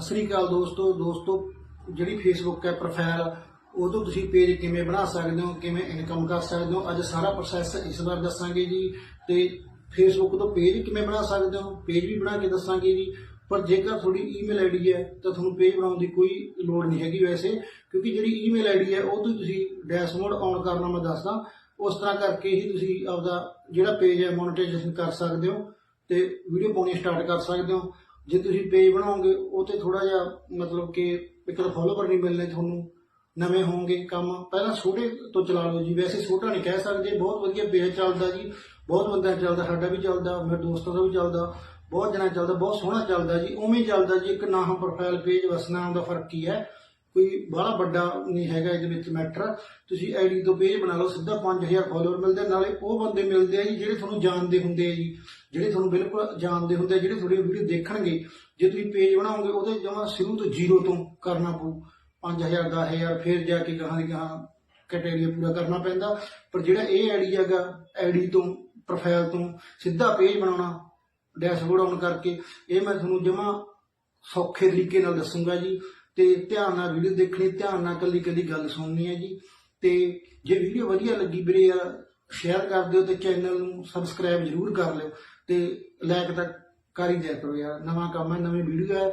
ਸਤਿ ਸ੍ਰੀ ਅਕਾਲ ਦੋਸਤੋ ਦੋਸਤੋ, ਜਿਹੜੀ ਫੇਸਬੁੱਕ ਹੈ ਪ੍ਰੋਫਾਈਲ ਉਹ ਤੋਂ ਤੁਸੀਂ ਪੇਜ ਕਿਵੇਂ ਬਣਾ ਸਕਦੇ ਹੋ, ਕਿਵੇਂ ਇਨਕਮ ਕਰ ਸਕਦੇ ਹੋ, ਅੱਜ ਸਾਰਾ ਪ੍ਰੋਸੈਸ ਇਸ ਵਾਰ ਦੱਸਾਂਗੇ ਜੀ। ਤੇ ਫੇਸਬੁੱਕ ਤੋਂ ਪੇਜ ਕਿਵੇਂ ਬਣਾ ਸਕਦੇ ਹੋ ਪੇਜ ਵੀ ਬਣਾ ਕੇ ਦੱਸਾਂਗੇ ਜੀ। ਪਰ ਜੇਕਰ ਤੁਹਾਡੀ ਈਮੇਲ ਆਈਡੀ ਹੈ, ਤਾਂ ਤੁਹਾਨੂੰ ਪੇਜ ਬਣਾਉਣ ਦੀ ਕੋਈ ਲੋੜ ਨਹੀਂ ਹੈਗੀ ਵੈਸੇ, ਕਿਉਂਕਿ ਜਿਹੜੀ ਈਮੇਲ ਆਈਡੀ ਹੈ, ਉਹ ਤੋਂ ਤੁਸੀਂ ਡੈਸ਼ਬੋਰਡ ਆਨ ਕਰਨਾ ਮੈਂ ਦੱਸਦਾ। ਉਸ ਤਰ੍ਹਾਂ ਕਰਕੇ ਹੀ ਤੁਸੀਂ ਆਪਦਾ ਜਿਹੜਾ ਪੇਜ ਹੈ ਮੋਨੇਟਾਈਜੇਸ਼ਨ ਕਰ ਸਕਦੇ ਹੋ, ਤੇ ਵੀਡੀਓ ਪਾਉਣੀ ਸਟਾਰਟ ਕਰ ਸਕਦੇ ਹੋ। ਜੇ ਤੁਸੀਂ ਪੇਜ ਬਣਾਓਗੇ, ਉਹ ਤੇ ਥੋੜਾ ਜਿਹਾ ਮਤਲਬ ਕਿ ਇੱਕ ਤਾਂ ਫੋਲੋਵਰ ਨਹੀਂ ਮਿਲਣੇ ਤੁਹਾਨੂੰ, ਨਵੇਂ ਹੋਣਗੇ ਕੰਮ। ਪਹਿਲਾਂ ਛੋਟੇ ਤੋਂ ਚਲਾ ਲਓ ਜੀ, ਵੈਸੇ ਛੋਟਾ ਨਹੀਂ ਕਹਿ ਸਕਦੇ, ਬਹੁਤ ਵਧੀਆ ਪੇਜ ਚੱਲਦਾ ਜੀ, ਬਹੁਤ ਬੰਦਾ ਚੱਲਦਾ, ਸਾਡਾ ਵੀ ਚੱਲਦਾ, ਮੇਰੇ ਦੋਸਤਾਂ ਦਾ ਵੀ ਚੱਲਦਾ, ਬਹੁਤ ਜਣਾ ਚੱਲਦਾ, ਬਹੁਤ ਸੋਹਣਾ ਚੱਲਦਾ ਜੀ, ਉਵੇਂ ਚੱਲਦਾ ਜੀ, ਇੱਕ ਨਾ ਪ੍ਰੋਫਾਈਲ ਪੇਜ ਬਸ ਨਾਮ ਦਾ ਫ਼ਰਕ ਕੀ ਹੈ। ਕੋਈ ਬੜਾ ਵੱਡਾ ਨਹੀਂ ਹੈਗਾ ਇਹਦੇ ਵਿੱਚ ਮੈਟਰ ਤੁਸੀਂ ਆਈਡੀ ਤੋਂ ਪੇਜ ਬਣਾ ਲਓ ਸਿੱਧਾ 5000 ਫਾਲੋਅਰ ਮਿਲਦੇ ਆ, ਨਾਲੇ ਉਹ ਬੰਦੇ ਮਿਲਦੇ ਆ ਜੀ ਜਿਹੜੇ ਤੁਹਾਨੂੰ ਜਾਣਦੇ ਹੁੰਦੇ ਆ ਜੀ ਜਿਹੜੇ ਤੁਹਾਨੂੰ ਬਿਲਕੁਲ ਜਾਣਦੇ ਹੁੰਦੇ ਆ ਜਿਹੜੇ ਤੁਹਾਡੀ ਵੀਡੀਓ ਦੇਖਣਗੇ। ਜੇ ਤੁਸੀਂ ਪੇਜ ਬਣਾਓਗੇ ਉਹਦੇ ਜਮਾ ਸ਼ੁਰੂ ਤੋਂ ਜ਼ੀਰੋ ਤੋਂ ਕਰਨਾ ਪਊ। 5000 10000 ਫਿਰ ਜਾ ਕੇ ਕਹਾਂ ਦੀ ਕਹਾਂ ਕੈਟੇਗਰੀ ਪੂਰਾ ਕਰਨਾ ਪੈਂਦਾ। ਪਰ ਜਿਹੜਾ ਇਹ ਆਈਡੀ ਹੈਗਾ ਆਈਡੀ ਤੋਂ ਪ੍ਰੋਫਾਈਲ ਤੋਂ ਸਿੱਧਾ ਪੇਜ ਬਣਾਉਣਾ ਡੈਸ਼ਬੋਰਡ ਆਨ ਕਰਕੇ ਇਹ ਮੈਂ ਤੁਹਾਨੂੰ ਜਮਾ ਸੌਖੇ ਤਰੀਕੇ ਨਾਲ ਦੱਸੂਗਾ ਜੀ। ਤੇ ਧਿਆਨ ਨਾਲ ਵੀਡੀਓ ਦੇਖਣੀ, ਧਿਆਨ ਨਾਲ ਕੱਲੀ ਕੱਲੀ ਗੱਲ ਸੁਣਨੀ ਹੈ ਜੀ। ਤੇ ਜੇ ਵੀਡੀਓ ਵਧੀਆ ਲੱਗੀ ਵੀਰੇ ਯਾਰ ਸ਼ੇਅਰ ਕਰ ਦਿਓ ਤੇ ਚੈਨਲ ਨੂੰ ਸਬਸਕ੍ਰਾਈਬ ਜ਼ਰੂਰ ਕਰ ਲਿਓ ਤੇ ਲਾਈਕ ਤਾਂ ਕਰ ਹੀ ਦਿਆ ਕਰੋ ਯਾਰ, ਨਵਾਂ ਕੰਮ ਹੈ, ਨਵੀਂ ਵੀਡੀਓ ਹੈ।